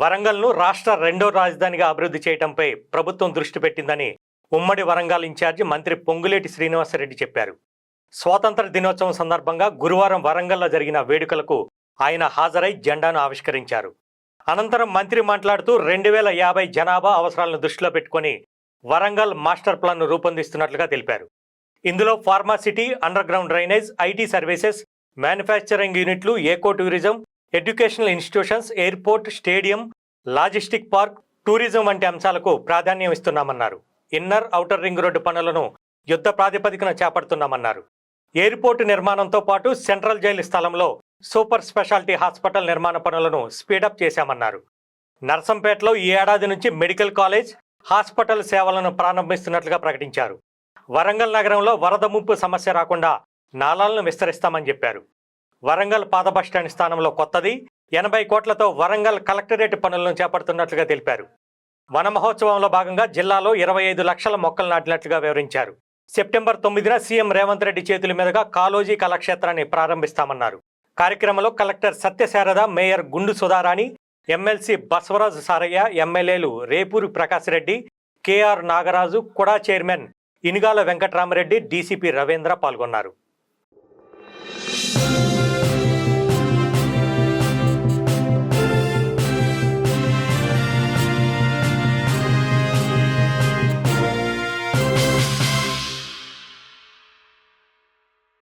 వరంగల్ను రాష్ట్ర రెండో రాజధానిగా అభివృద్ధి చేయడంపై ప్రభుత్వం దృష్టి పెట్టిందని ఉమ్మడి వరంగల్ ఇన్ఛార్జి మంత్రి పొంగులేటి శ్రీనివాసరెడ్డి చెప్పారు. స్వాతంత్ర దినోత్సవం సందర్భంగా గురువారం వరంగల్లో జరిగిన వేడుకలకు ఆయన హాజరై జెండాను ఆవిష్కరించారు. అనంతరం మంత్రి మాట్లాడుతూ రెండు వేల యాభై జనాభా అవసరాలను దృష్టిలో పెట్టుకొని వరంగల్ మాస్టర్ ప్లాన్ను రూపొందిస్తున్నట్లుగా తెలిపారు. ఇందులో pharma city underground drainage IT services manufacturing యూనిట్లు eco tourism educational institutions airport stadium logistic park tourism వంటి అంశాలకు ప్రాధాన్యం ఇస్తున్నామన్నారు. ఇన్నర్ ఔటర్ రింగ్ రోడ్డు పనులను యుద్ధ ప్రాతిపదికన చేపడుతున్నామన్నారు. ఎయిర్పోర్టు నిర్మాణంతో పాటు సెంట్రల్ జైలు స్థలంలో సూపర్ స్పెషాలిటీ హాస్పిటల్ నిర్మాణ పనులను స్పీడప్ చేశామన్నారు. నర్సంపేటలో ఈ ఏడాది నుంచి మెడికల్ కాలేజ్ హాస్పిటల్ సేవలను ప్రారంభిస్తున్నట్లుగా ప్రకటించారు. వరంగల్ నగరంలో వరద ముంపు సమస్య రాకుండా నాలాలను విస్తరిస్తామని చెప్పారు. వరంగల్ పాత బస్టాండ్ స్థానంలో కొత్తది. ఎనభై కోట్లతో వరంగల్ కలెక్టరేట్ పనులను చేపడుతున్నట్లుగా తెలిపారు. వన మహోత్సవంలో భాగంగా జిల్లాలో ఇరవై ఐదు లక్షల మొక్కలు నాటినట్లుగా వివరించారు. సెప్టెంబర్ తొమ్మిదిన సీఎం రేవంత్ రెడ్డి చేతుల మీదుగా కాలోజీ కళాక్షేత్రాన్ని ప్రారంభిస్తామన్నారు. కార్యక్రమంలో కలెక్టర్ సత్యశారద మేయర్ గుండు సుధారాణి ఎమ్మెల్సీ బసవరాజు సారయ్య ఎమ్మెల్యేలు Repuri Prakash Reddy KR Nagaraju KUDA chairman Inugala Venkatarama Reddy DCP Ravindra పాల్గొన్నారు.